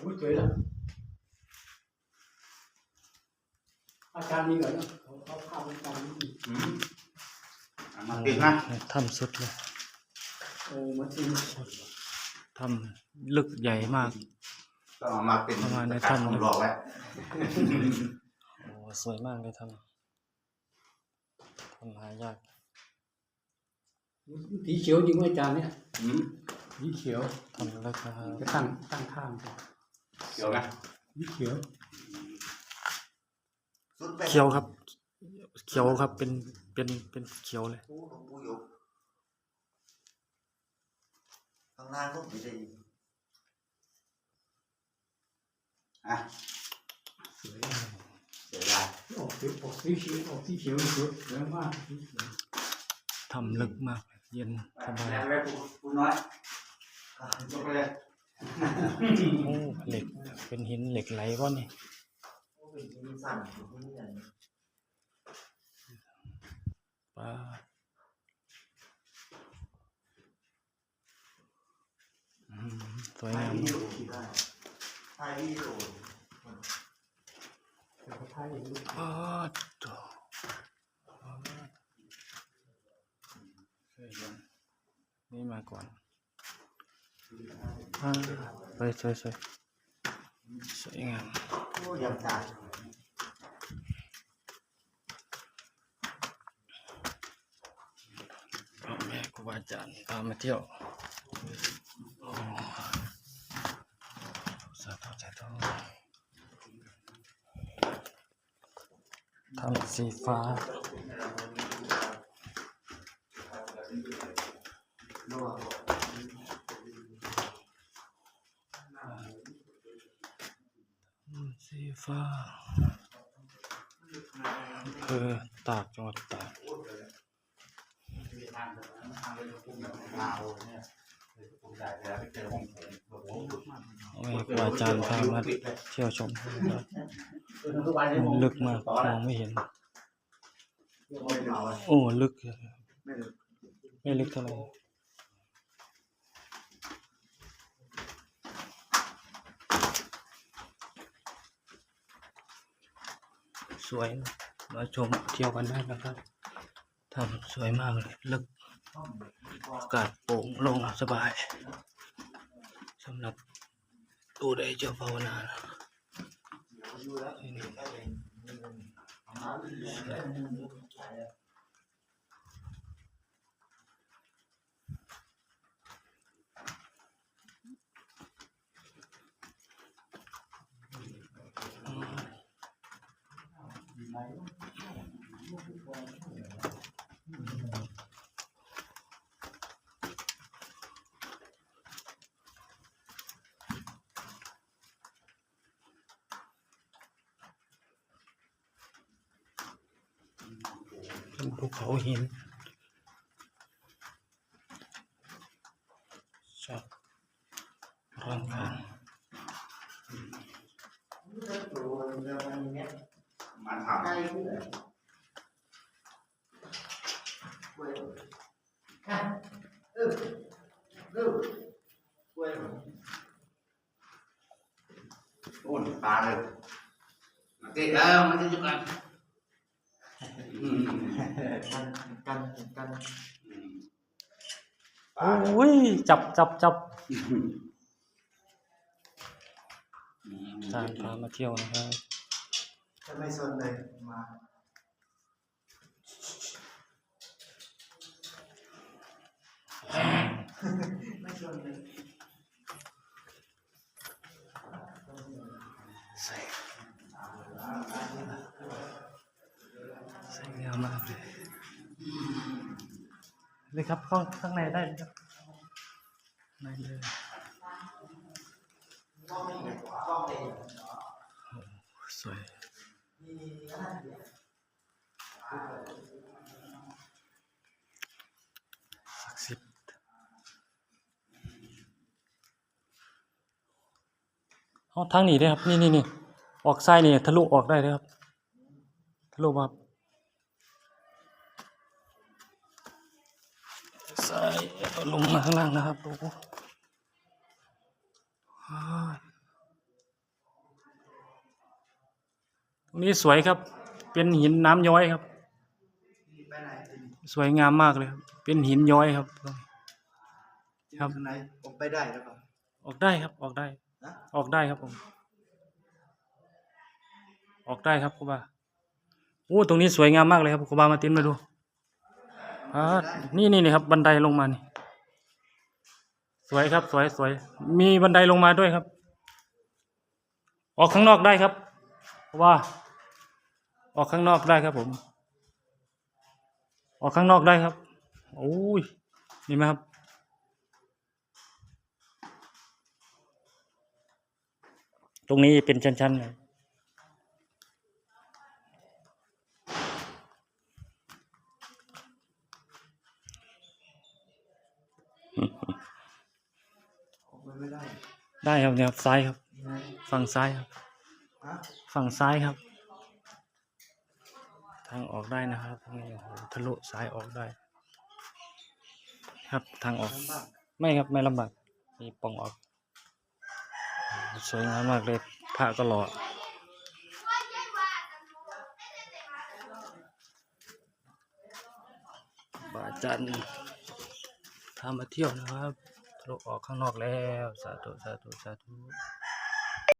โอ้ยสวยแล้วอาจารย์นี่เหรอเนี่ยเขาเขาพาไปตามนี่อืมเอามาติดนะถ้ำสุดเลยโอ้มาทีถ้ำลึกใหญ่มากต้องเอามาเป็นประมาณในสกัดถ้ำ ผมบอกไว้โอ้สวยมากเลยถ้ำถ้ำหายากสีเขียวจริงไหมอาจารย์เนี่ยอืมสีเขียวถ้ำลึกนะครับ จะตั้งตั้งข้างกัน เกี่ยวไหมสีเขียวสุดไปเขียวครับ เขียวครับเป็นเป็นเป็นเขียวเลยปูหลวงปูอยู่ข้างล่างก็ไม่ได้อะสวยเสียดายออกสีออกสีเขียวออกสีเขียวสวยสวยมากสีเขียวถ้ำลึกมาก เย็นสบายแรงไว้ปูปูน้อยยกไปเลย โอ้เหล็ก เป็นหินเหล็กไหลก้อนนี่โอ้เป็นที่สั่นอยู่ที่นี่อันนี้ปลาสวยงามโอได้ถ่ายวิดีโอแต่เขาท้ายอย่างนี้อ๋อโถ่เคยเห็นนี่มาก่อน อ่าสวยสวยสวยสวยงามโอ้ยังตาย พ่อแม่ครูบาอาจารย์พามาเที่ยวโอ้สาธุสาธุทำสีฟ้า โน่ ทำสี ฟ้าอำเภอตากจังหวัดตากว่าอาจารย์พามาเที่ยวชมมันลึกมากมองไม่เห็น โอ้ ลึก ไม่ลึกเท่าไหร่ วยมาชมเที่ยวกันได้นะครับทำสวยมากเลยลึกอากาศโปร่งโล่งสบายสำหรับผู้ใดเจ้าภาวนานะอยู่แล้วที่นี่ได้เลยเอา มาเรื่อยๆเป็นภูเขาหินชอบร่างกายมันทำโอ้ยปลาเลยมาติดแล้วมันจะจุกันอืมกันกันกันอืมปลาเลยโอ้ยจับจับจับอืมทางพามาเที่ยวนะครับ จะไม่สนเลยมาไม่สนเลยสวยสวยงามมากเลยเลยครับข้างข้างในได้เลยครับในเลยก็ไม่เห็นก็ไม่เห็นสวย สิทธิ์เอาทางนี้ได้ครับ นี่นี่นี่ออกซ้ายนี่ทะลุออกได้เลยครับ ทะลุมาซ้ายลงมาข้างล่างนะครับโอ้โหอ้าย นี้สวยครับ เป็นหินน้ำย้อยครับนี่ไปไหนทีนี้สวยงามมากเลยครับเป็นหินย้อยครับ ครับข้างในผมไปได้แล้วก็ออกได้ครับ ออกได้ นะออกได้ครับผม ออกได้ครับครูบาโอ้ตรงนี้สวยงามมากเลยครับครูบามาตินมาดูอ่านี่นี่นี่ครับ บันไดลงมานี่ สวยครับ สวยสวย มีบันไดลงมาด้วยครับ ออกข้างนอกได้ครับครูบา ออกข้างนอกได้ครับผม ออกข้างนอกได้ครับโอ้ยนี่ไหมครับ ตรงนี้เป็นชั้นๆเลยออกไปไม่ได้ได้ครับเนี่ยครับซ้ายครับยังไงฝั่งซ้ายครับฮะฝั่งซ้ายครับทางออกได้นะครับนี่โอ้โหทะลุซ้ายออกได้ ครับทางออก ไม่ครับไม่ลำบากมีป่องออกสวยงามมากเลยพระก็หล่อบาจันพามาเที่ยวนะครับทะลุออกข้างนอกแล้ว สาธุสาธุสาธุ